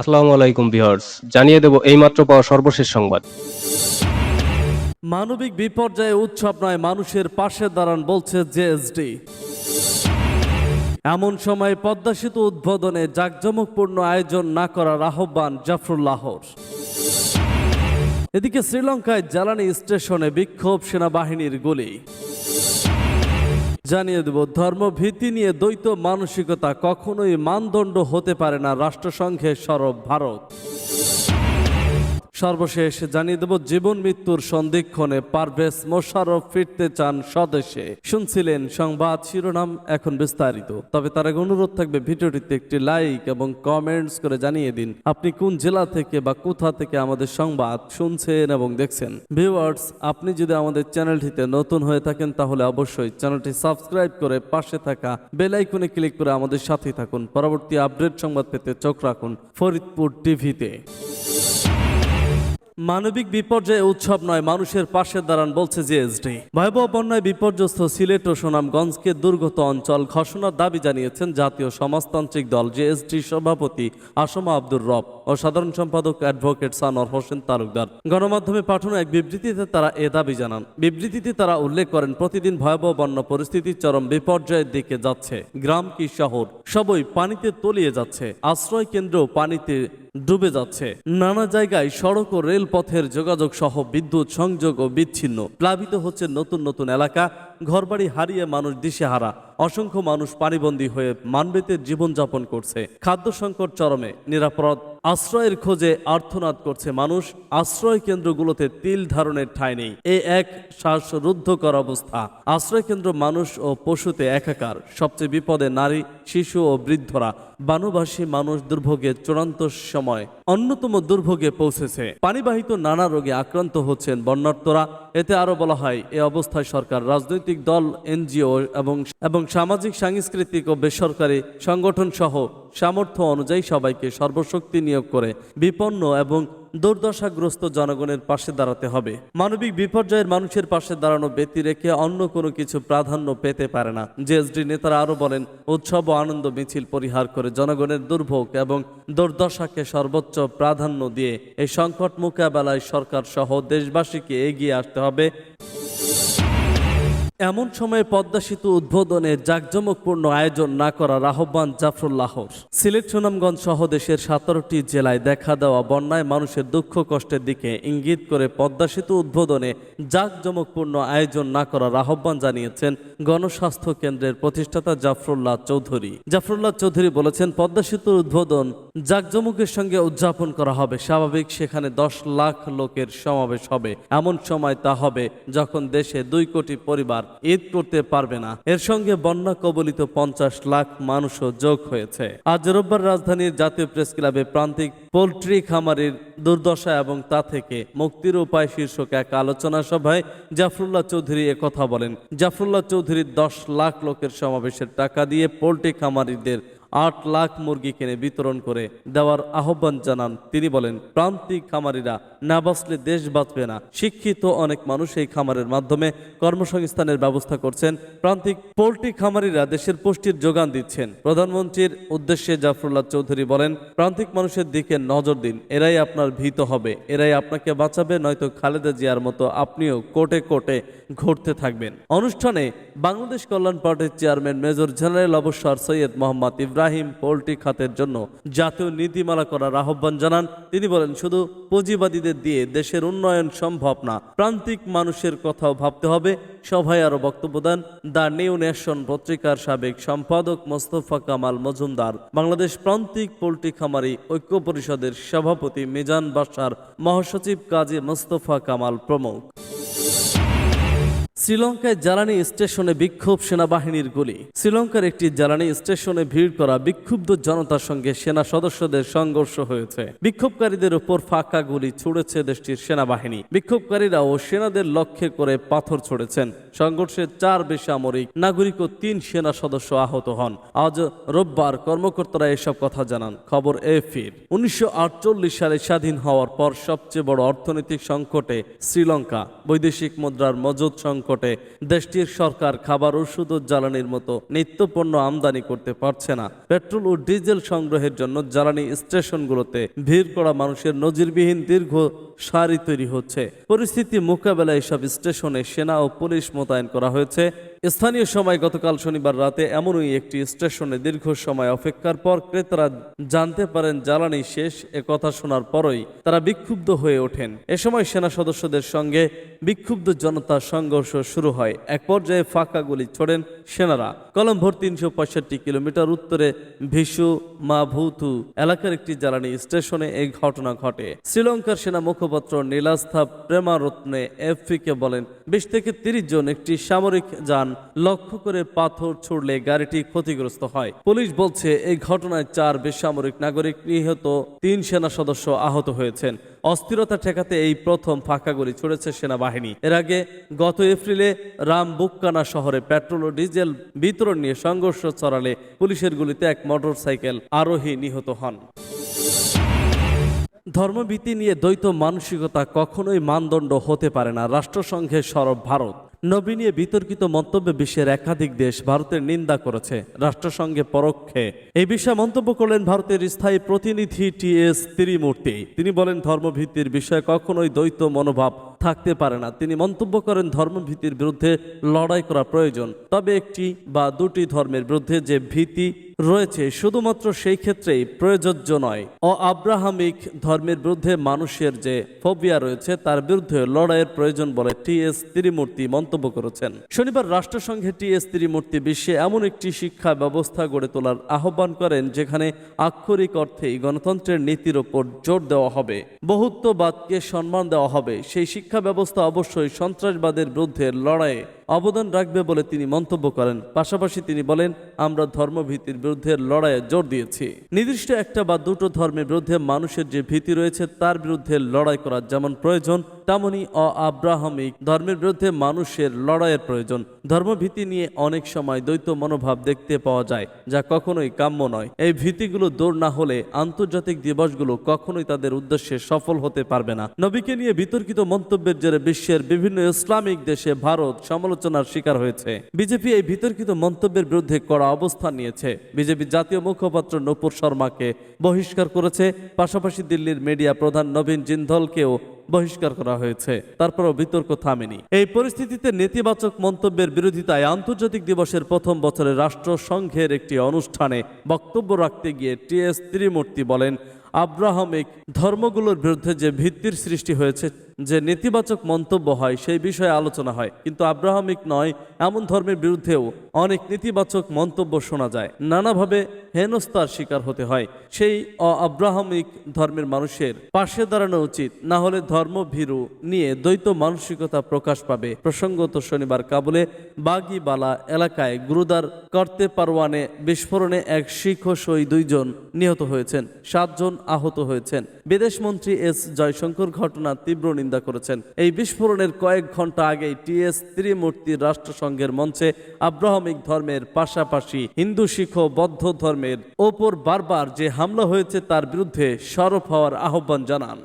আসসালামু আলাইকুম ভিউয়ার্স, জানিয়ে দেব এইমাত্র পাওয়া সর্বশেষ সংবাদ। মানবিক বিপর্যয়ে উৎসব নয়, মানুষের পাশে দাঁড়ান বলছে জেএসডি এমন সময় পদ্মা সেতু উদ্বোধনে জাঁকজমকপূর্ণ আয়োজন না করার আহ্বান জাফরুল্লাহর এদিকে শ্রীলঙ্কায় জ্বালানি স্টেশনে বিক্ষোভ সেনাবাহিনীর গুলি। জানিয়ে দেব ধর্মভীতি নিয়ে দ্বৈত মানসিকতা কখনোই মানদণ্ড হতে পারে না রাষ্ট্রসংঘের সরব ভারত। সর্বশেষ জানিয়ে দেব, জীবন মৃত্যুর সন্ধিক্ষণে পারভেজ মোশারফ ফিরতে চান স্বদেশে। শুনছিলেন সংবাদ শিরোনাম এখন বিস্তারিত। তবে তার আগে অনুরোধ থাকবে, ভিডিওটিতে একটি লাইক এবং কমেন্টস করে জানিয়ে দিন, আপনি কোন জেলা থেকে বা কোথা থেকে আমাদের সংবাদ শুনছেন এবং দেখছেন। ভিউয়ার্স, আপনি যদি আমাদের চ্যানেলটিতে নতুন হয়ে থাকেন, তাহলে অবশ্যই চ্যানেলটি সাবস্ক্রাইব করে পাশে থাকা বেল আইকনে ক্লিক করে আমাদের সাথেই থাকুন। পরবর্তী আপডেট সংবাদ পেতে চোখ রাখুন ফরিদপুর টিভিতে। মানবিক বিপর্যয়ে উৎসব নয়, মানুষের পাশে দাঁড়ান বলছে জিএসডি। ভয়াবহ বন্যায় বিপর্যস্ত সিলেট ও সুনামগঞ্জকে দুর্গত অঞ্চল ঘোষণার দাবি জানিয়েছেন জাতীয় সমাজতান্ত্রিক দল জেএসডি সভাপতি আসমা আব্দুর রব ও সাধারণ সম্পাদক অ্যাডভোকেট সানোয়ার হোসেন তালুকদার। গণমাধ্যমে পাঠানো এক বিবৃতিতে তারা এ দাবি জানান। বিবৃতিতে তারা উল্লেখ করেন, প্রতিদিন ভয়াবহ বন্যা পরিস্থিতি চরম বিপর্যয়ের দিকে যাচ্ছে। গ্রাম কি শহর? সবই পানিতে তলিয়ে যাচ্ছে। আশ্রয় কেন্দ্র পানিতে ডুবে যাচ্ছে। নানা জায়গায় সড়ক ও রেলপথের যোগাযোগ সহ বিদ্যুৎ সংযোগ ও বিচ্ছিন্ন। প্লাবিত হচ্ছে নতুন নতুন এলাকা। ঘরবাড়ি হারিয়ে মানুষ দিশেহারা, অসংখ্য মানুষ পানিবন্দী হয়ে মানবেতের জীবনযাপন করছে। খাদ্য সংকট চরমে নিরাপদ আশ্রয়ের খোঁজে আর্থনাদ করছে মানুষ, আশ্রয় কেন্দ্রগুলোতে তিল ধারণের ঠাঁই নেই। এ এক শ্বাসরুদ্ধকর অবস্থা। আশ্রয় কেন্দ্র মানুষ ও পশুতে একাকার, সবচেয়ে বিপদে নারী, শিশু ও বৃদ্ধরা, বানুবাসী মানুষ দুর্ভোগের চূড়ান্ত সময়, অন্যতম দুর্ভোগে পৌঁছেছে। পানিবাহিত নানা রোগে আক্রান্ত হচ্ছেন বন্যার্তরা এতে আরও বলা হয়, এ অবস্থায় সরকার রাজনৈতিক দল, এনজিও এবং এবং সামাজিক, সাংস্কৃতিক ও বেসরকারি সংগঠন সহ সামর্থ্য অনুযায়ী সবাইকে সর্বশক্তি নিয়োগ করে বিপন্ন এবং দুর্দশাগ্রস্ত জনগণের পাশে দাঁড়াতে হবে। মানবিক বিপর্যয়ের মানুষের পাশে দাঁড়ানো ব্যক্তি রেখে অন্য কোনো কিছু প্রাধান্য পেতে পারে না। জেএসডি নেতারা আরও বলেন, উৎসব ও আনন্দ মিছিল পরিহার করে জনগণের দুর্ভোগ এবং দুর্দশাকে সর্বোচ্চ প্রাধান্য দিয়ে এই সংকট মোকাবেলায় সরকার সহ দেশবাসীকে এগিয়ে আসতে হবে। এমন সময়ে পদ্মা সেতু উদ্বোধনে জাঁকজমকপূর্ণ আয়োজন না করার আহ্বান জাফরুল্লাহর সিলেট সুনামগঞ্জ সহ দেশের সতেরোটি জেলায় দেখা দেওয়া বন্যায় মানুষের দুঃখ কষ্টের দিকে ইঙ্গিত করে পদ্মা সেতু উদ্বোধনে জাঁকজমকপূর্ণ আয়োজন না করার আহ্বান জানিয়েছেন গণস্বাস্থ্য কেন্দ্রের প্রতিষ্ঠাতা জাফরুল্লাহ চৌধুরী। জাফরুল্লাহ চৌধুরী বলেছেন, পদ্মা সেতুর উদ্বোধন জাঁকজমকের সঙ্গে উদযাপন করা হবে। স্বাভাবিক সেখানে দশ লাখ লোকের সমাবেশ হবে। এমন সময় তা হবে যখন দেশে দুই কোটি পরিবার ঈদ করতে পারবে না। এর সঙ্গে বন্যা কবলিত পঞ্চাশ লাখ মানুষও যোগ হয়েছে। আজ রোববার রাজধানীর জাতীয় প্রেস ক্লাবে প্রান্তিক পোলট্রি খামারির দুর্দশা এবং তা থেকে মুক্তির উপায় শীর্ষক এক আলোচনা সভায় জাফরুল্লাহ চৌধুরী কথা বলেন। জাফরুল্লাহ চৌধুরী দশ লাখ লোকের সমাবেশের টাকা দিয়ে পোলট্রি খামারিদের আট লাখ মুরগি কিনে বিতরণ করে দেওয়ার আহ্বান জানান। তিনি বলেন, প্রান্তিক খামারিরা না বাঁচলে দেশ বাঁচবে না। শিক্ষিত অনেক মানুষ এই খামারের মাধ্যমে কর্মসংস্থানের ব্যবস্থা করছেন। প্রান্তিক পোলট্রি খামারিরা দেশের পুষ্টির যোগান দিচ্ছেন। প্রধানমন্ত্রীর উদ্দেশ্যে জাফরুল্লাহ চৌধুরী বলেন, প্রান্তিক মানুষের দিকে নজর দিন। এরাই আপনার ভীত হবে। এরাই আপনাকে বাঁচাবে, নয়তো খালেদা জিয়ার মতো আপনিও কোটে কোটে ঘুরতে থাকবেন। অনুষ্ঠানে বাংলাদেশ কল্যাণ পার্টির চেয়ারম্যান মেজর জেনারেল অবসর সৈয়দ মোহাম্মদ ইব্রাহিম পোল্ট্রি খাতের জন্য জাতীয় নীতিমালা করার আহ্বান জানান। তিনি বলেন, শুধু পুঁজিবাদীদের দিয়ে দেশের উন্নয়ন সম্ভব না, প্রান্তিক মানুষের কথাও ভাবতে হবে। সভায় আরও বক্তব্য দেন, দ্য নিউ নেশন পত্রিকার সাবেক সম্পাদক মোস্তফা কামাল মজুমদার, বাংলাদেশ প্রান্তিক পোল্ট্রি খামারি ঐক্য পরিষদের সভাপতি মিজান বাসার মহাসচিব কাজী মোস্তফা কামাল প্রমুখ। শ্রীলঙ্কায় জ্বালানি স্টেশনে বিক্ষোভ সেনাবাহিনীর গুলি। শ্রীলঙ্কার একটি জ্বালানি স্টেশনে ভিড় করা বিক্ষুব্ধ জনতার সঙ্গে সেনা সদস্যদের সংঘর্ষ হয়েছে। বিক্ষোভকারীদের উপর ফাঁকা গুলি ছুড়েছে দেশটির সেনাবাহিনী। বিক্ষোভকারীরা ও সেনাদের লক্ষ্যে করে পাথর ছুড়েছেন। সংঘর্ষে চার বেসামরিক নাগরিক ও তিন সেনা সদস্য আহত হন। আজ রোববার কর্মকর্তারা এসব কথা জানান। খবর এফির উনিশশো সালে স্বাধীন হওয়ার পর সবচেয়ে বড় অর্থনৈতিক সংকটে শ্রীলঙ্কা। বৈদেশিক মুদ্রার মজুদ সংকট সংকটে দেশটির সরকার খাবার, ওষুধ ও জ্বালানির মতো নিত্যপণ্য আমদানি করতে পারছে না। পেট্রোল ও ডিজেল সংগ্রহের জন্য জ্বালানি স্টেশনগুলোতে ভিড় করা মানুষের নজিরবিহীন দীর্ঘ সারি তৈরি হচ্ছে। পরিস্থিতি মোকাবেলায় এসব স্টেশনে সেনা ও পুলিশ মোতায়েন করা হয়েছে। স্থানীয় সময় গতকাল শনিবার রাতে এমনই একটি স্টেশনে দীর্ঘ সময় অপেক্ষার পর ক্রেতারা জানতে পারেন জ্বালানি শেষ, এ কথা শোনার পরই তারা বিক্ষুব্ধ হয়ে ওঠেন। এ সময় সেনা সদস্যদের সঙ্গে বিক্ষুব্ধ জনতা সংঘর্ষ শুরু হয়। এক পর্যায়ে ফাঁকা গুলি ছোড়েন সেনারা। কলম্বোর তিনশো পঁয়ষট্টি কিলোমিটার উত্তরে ভিসু মাভুতু এলাকার একটি জ্বালানি স্টেশনে এই ঘটনা ঘটে। শ্রীলঙ্কার সেনা মুখপাত্র নীলাস্থা প্রেমারত্নে এফপিকে বলেন, বিশ থেকে তিরিশ জন একটি সামরিক যান লক্ষ্য করে পাথর ছুড়লে গাড়িটি ক্ষতিগ্রস্ত হয়। পুলিশ বলছে, এই ঘটনায় চার বেসামরিক নাগরিক নিহত, তিন সেনা সদস্য আহত হয়েছেন। অস্থিরতা ঠেকাতে এই প্রথম ফাঁকা গুলি ছুড়েছে সেনাবাহিনী। এর আগে গত এপ্রিলে রাম রামবুক্কানা শহরে পেট্রোল ও ডিজেল বিতরণ নিয়ে সংঘর্ষ চড়ালে পুলিশের গুলিতে এক মোটরসাইকেল আরোহী নিহত হন। ধর্মভীতি নিয়ে দ্বৈত মানসিকতা কখনোই মানদণ্ড হতে পারে না রাষ্ট্রসংঘের সরব ভারত। নবী নিয়ে বিতর্কিত মন্তব্যে বিশ্বের একাধিক দেশ ভারতের নিন্দা করেছে রাষ্ট্রসংঘে পরোক্ষে। এই বিষয়ে মন্তব্য করলেন ভারতের স্থায়ী প্রতিনিধি টি এস ত্রিমূর্তি। তিনি বলেন ধর্মভিত্তির বিষয়ে কখনোই দ্বৈত মনোভাব থাকতে পারে না। তিনি মন্তব্য করেন, ধর্মভীতির বিরুদ্ধে লড়াই করা প্রয়োজন। তবে একটি বা দুটি ধর্মের বিরুদ্ধে যে ভীতি রয়েছে, শুধুমাত্র সেই ক্ষেত্রেই প্রয়োজ্য নয়। ও আব্রাহামিক ধর্মের বিরুদ্ধে মানুষের যে ফোবিয়া রয়েছে, তার বিরুদ্ধে লড়াইয়ের প্রয়োজন বলে টি এস ত্রিমূর্তি মন্তব্য করেছেন। শনিবার রাষ্ট্রসংঘে টি এস ত্রিমূর্তি বিশ্বে এমন একটি শিক্ষা ব্যবস্থা গড়ে তোলার আহ্বান করেন, যেখানে আক্ষরিক অর্থেই গণতন্ত্রের নীতির ওপর জোর দেওয়া হবে, বহুত্ববাদকে সম্মান দেওয়া হবে। সেই শিক্ষা ব্যবস্থা অবশ্যই সন্ত্রাসবাদের বিরুদ্ধে লড়াইয়ে অবদান রাখবে বলে তিনি মন্তব্য করেন। পাশাপাশি তিনি বলেন, আমরা ধর্মভীতির বিরুদ্ধে লড়াইয়ে জোর দিয়েছি। নির্দিষ্ট একটা বা দুটো ধর্মের বিরুদ্ধে মানুষের যে ভীতি রয়েছে, তার বিরুদ্ধে লড়াই করা যেমন প্রয়োজন তেমনই আব্রাহামিক ধর্মের বিরুদ্ধে মানুষের লড়াইয়ের প্রয়োজন। ধর্মভীতি নিয়ে অনেক সময় দ্বৈত মনোভাব দেখতে পাওয়া যায়, যা কখনোই কাম্য নয়। এই ভীতিগুলো দূর না হলে আন্তর্জাতিক দিবসগুলো কখনোই তাদের উদ্দেশ্যে সফল হতে পারবে না। নবীকে নিয়ে বিতর্কিত মন্তব্যের জেরে বিশ্বের বিভিন্ন ইসলামিক দেশে ভারত সমালোচনার শিকার হয়েছে। বিজেপি এই বিতর্কিত মন্তব্যের বিরুদ্ধে কড়া অবস্থান নিয়েছে। বিজেপি জাতীয় মুখপাত্র নূপুর শর্মাকে বহিষ্কার করেছে। পাশাপাশি দিল্লির মিডিয়া প্রধান নবীন জিন্দলকেও বহিষ্কার করা হয়েছে। তারপরও বিতর্ক থামেনি। এই পরিস্থিতিতে নেতিবাচক মন্তব্যের বিরোধিতায় আন্তর্জাতিক দিবসের প্রথম বছরে রাষ্ট্রসংঘের একটি অনুষ্ঠানে বক্তব্য রাখতে গিয়ে টি এস ত্রিমূর্তি বলেন, আব্রাহামিক ধর্মগুলোর বিরুদ্ধে যে ভিত্তির সৃষ্টি হয়েছে যে নেতিবাচক মন্তব্য হয়, সেই বিষয়ে আলোচনা হয়। কিন্তু আব্রাহামিক নয়, এমন ধর্মের বিরুদ্ধেও অনেক নেতিবাচক মন্তব্য শোনা যায়। নানাভাবে হেনস্তার শিকার হতে হয়। সেই অ আব্রাহামিক ধর্মের মানুষের পাশে দাঁড়ানো উচিত। না হলে ধর্মভীরু নিয়ে দ্বৈত মানসিকতা প্রকাশ পাবে। প্রসঙ্গত শনিবার কাবুলে বাগিবালা এলাকায় গুরুদার করতে পারওয়ানে বিস্ফোরণে এক শিখ সই দুইজন নিহত হয়েছেন, সাতজন আহত হয়েছেন। বিদেশমন্ত্রী এস জয়শঙ্কর ঘটনা তীব্র নিন্দা করেছেন। এই বিস্ফোরণের কয়েক ঘণ্টা আগেই টিএস ত্রিমূর্তির রাষ্ট্রসংঘের মঞ্চে আব্রাহামিক ধর্মের পাশাপাশি হিন্দু শিখ বৌদ্ধ ধর্মের ওপর বারবার যে হামলা হয়েছে তার বিরুদ্ধে সরব হওয়ার আহ্বান জানান।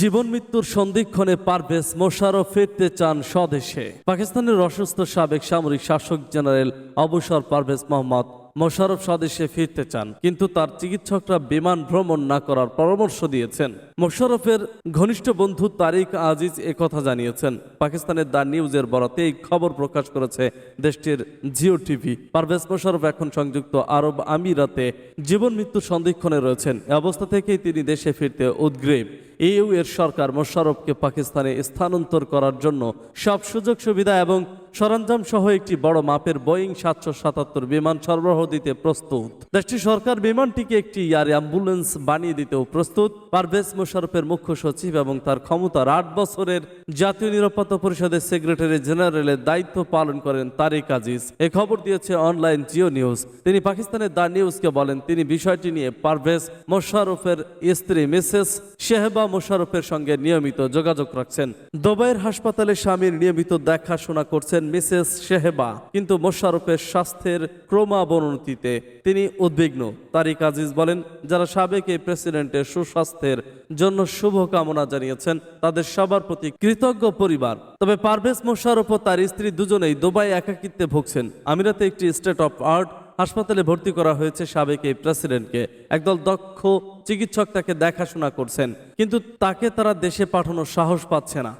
জীবন মৃত্যুর সন্ধিক্ষণে পারভেজ মোশারফ ফিরতে চান স্বদেশে। পাকিস্তানের অসুস্থ সাবেক সামরিক শাসক জেনারেল অবসর পারভেজ মোহাম্মদ মোশারফ স্বদেশে ফিরতে চান কিন্তু তার চিকিৎসকরা বিমান ভ্রমণ না করার পরামর্শ দিয়েছেন। মোশারফের ঘনিষ্ঠ বন্ধু তারিক আজিজ একথা জানিয়েছেন। পাকিস্তানের দ্য নিউজের বরাতে এই খবর প্রকাশ করেছে দেশটির জিও টিভি। পারভেজ মোশারফ এখন সংযুক্ত আরব আমিরাতে জীবন মৃত্যুর সন্ধিক্ষণে রয়েছেন। এ অবস্থা থেকেই তিনি দেশে ফিরতে উদ্গ্রীব। ইউ এর সরকার মোশারফকে পাকিস্তানে স্থানান্তর করার জন্য সব সুযোগ সুবিধা এবং সরঞ্জাম সহ একটি বড় মাপের বোয়িং সাতশো সাতাত্তর বিমান সরবরাহ দিতে প্রস্তুত। দেশটির সরকার বিমানটিকে একটি এয়ার অ্যাম্বুলেন্স বানিয়ে দিতেও প্রস্তুত। পারভেজ মোশারফের মুখ্য সচিব এবং তার ক্ষমতার আট বছরের জাতীয় নিরাপত্তা পরিষদের সেক্রেটারি জেনারেলের দায়িত্ব পালন করেন তারিক আজিজ। এ খবর দিয়েছে অনলাইন জিও নিউজ। তিনি পাকিস্তানের দা নিউজকে বলেন, তিনি বিষয়টি নিয়ে পারভেজ মোশারফের স্ত্রী মিসেস শেহবা মোশারফের সঙ্গে নিয়মিত যোগাযোগ রাখছেন। দুবাইয়ের হাসপাতালে স্বামীর নিয়মিত দেখাশোনা করছেন মিসেস শেহবা। কিন্তু মোশারফের স্বাস্থ্যের ক্রমাবনতিতে তিনি উদ্বিগ্ন। তারিক আজিজ বলেন, যারা সাবেক এই প্রেসিডেন্টের সুস্বাস্থ্যের জন্য শুভকামনা জানিয়েছেন তাদের সবার প্রতি কৃতজ্ঞ পরিবার। তবে পারভেজ মোশারফ ও তার স্ত্রী দুজনেই দুবাই একাকিত্বে ভুগছেন। আমিরাতে একটি স্টেট অফ আর্ট হাসপাতালে ভর্তি করা হয়েছে সাবেক এই প্রেসিডেন্টকে। একদল দক্ষ চিকিৎসক তাকে দেখাশোনা করছেন, কিন্তু তাকে তারা দেশে পাঠানোর সাহস পাচ্ছে না।